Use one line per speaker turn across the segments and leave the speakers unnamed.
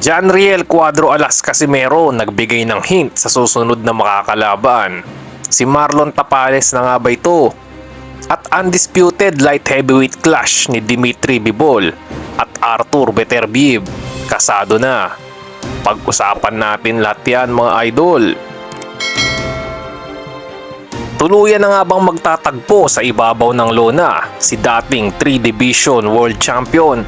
Janriel Cuadro Alas Casimero nagbigay ng hint sa susunod na makakalaban. Si Marlon Tapales na nga ba ito? At undisputed light heavyweight clash ni Dimitri Bibol at Arthur Beterbiev. Kasado na. Pag-usapan natin lahat yan mga idol. Tuluyan na nga bang magtatagpo sa ibabaw ng lona si dating 3 Division World Champion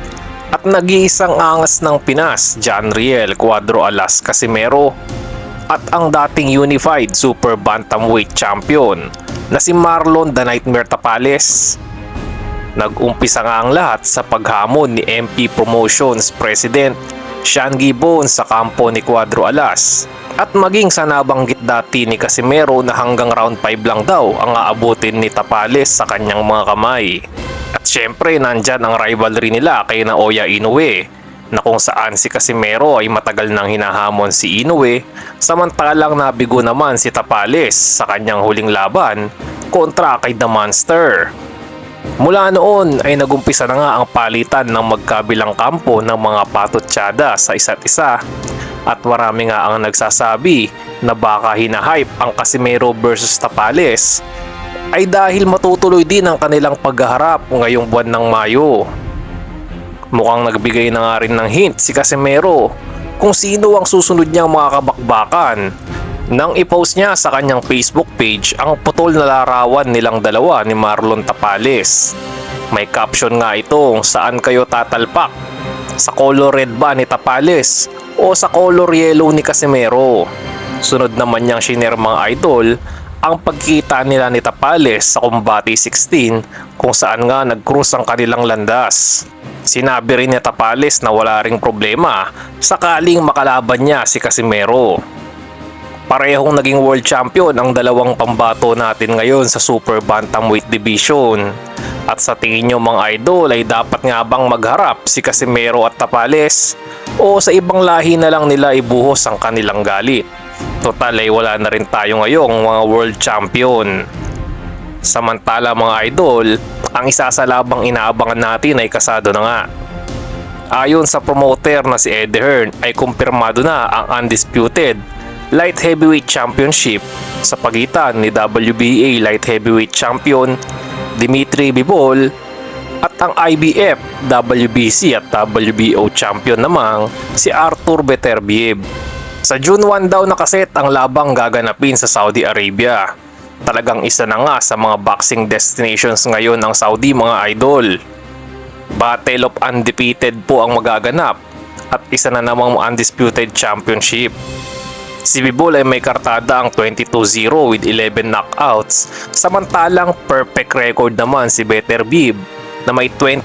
at nag-iisang angas ng Pinas, John Riel Cuadro Alas Casimero at ang dating Unified Super Bantamweight Champion na si Marlon The Nightmare Tapales. Nag-umpisa nga ang lahat sa paghamon ni MP Promotions President Sean Gibbon sa kampo ni Cuadro Alas at maging sa nabanggit dati ni Casimero na hanggang round 5 lang daw ang aabutin ni Tapales sa kanyang mga kamay. At syempre nandyan ang rivalry nila kay Naoya Inoue na kung saan si Casimero ay matagal nang hinahamon si Inoue samantalang nabigo naman si Tapales sa kanyang huling laban kontra kay The Monster. Mula noon ay nagumpisa na nga ang palitan ng magkabilang kampo ng mga patutsyada sa isa't isa at marami nga ang nagsasabi na baka hinahype ang Casimero versus Tapales ay dahil matutuloy din ang kanilang paghaharap ngayong buwan ng Mayo. Mukhang nagbigay na nga rin ng hint si Casimero kung sino ang susunod niyang mga kabakbakan nang ipost niya sa kanyang Facebook page ang putol na larawan nilang dalawa ni Marlon Tapales. May caption nga ito saan kayo tatalpak sa color red ba ni Tapales o sa color yellow ni Casimero. Sunod naman niyang shiner mga idol ang pagkita nila ni Tapales sa Combati 16 kung saan nga nag-cruise ang kanilang landas. Sinabi rin ni Tapales na wala ring problema sakaling makalaban niya si Casimero. Parehong naging world champion ang dalawang pambato natin ngayon sa Super Bantamweight Division. At sa tingin nyo mga idol ay dapat nga bang magharap si Casimero at Tapales o sa ibang lahi na lang nila ibuhos ang kanilang galit. Total ay wala na rin tayo ngayong mga world champion. Samantala mga idol, ang isa sa labang inaabangan natin ay kasado na nga. Ayon sa promoter na si Eddie Hearn ay kumpirmado na ang undisputed Light Heavyweight Championship sa pagitan ni WBA Light Heavyweight Champion Dimitri Bivol at ang IBF, WBC at WBO Champion namang si Arthur Beterbiev. Sa June 1 daw nakaset ang labang gaganapin sa Saudi Arabia. Talagang isa na nga sa mga boxing destinations ngayon ng Saudi mga idol. Battle of Undefeated po ang magaganap at isa na namang undisputed championship. Si Bibol ay may kartada ang 22-0 with 11 knockouts, samantalang perfect record naman si Better Bib na may 20-0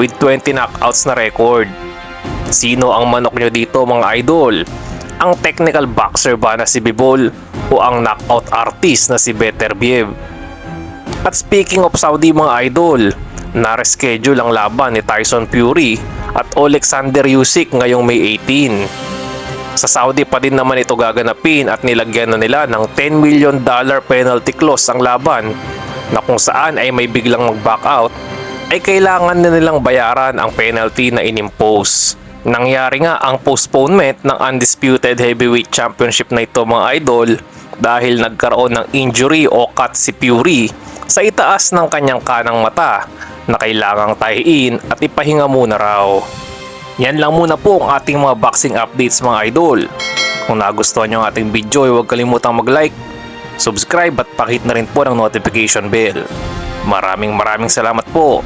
with 20 knockouts na record. Sino ang manok nyo dito mga idol? Ang technical boxer ba na si Bibol o ang knockout artist na si Better Bib? At speaking of Saudi mga idol, na-reschedule ang laban ni Tyson Fury at Alexander Usyk ngayong May 18. Sa Saudi pa din naman ito gaganapin at nilagyan na nila ng 10 million dollar penalty clause ang laban na kung saan ay may biglang mag-back out ay kailangan na nilang bayaran ang penalty na inimpose. Nangyari nga ang postponement ng Undisputed Heavyweight Championship na ito mga idol dahil nagkaroon ng injury o cut si Fury sa itaas ng kanyang kanang mata na kailangang tahiin at ipahinga muna raw. Yan lang muna po ang ating mga boxing updates mga idol. Kung nagustuhan nyo ang ating video, huwag kalimutang mag-like, subscribe at pakit na rin po ng notification bell. Maraming maraming salamat po.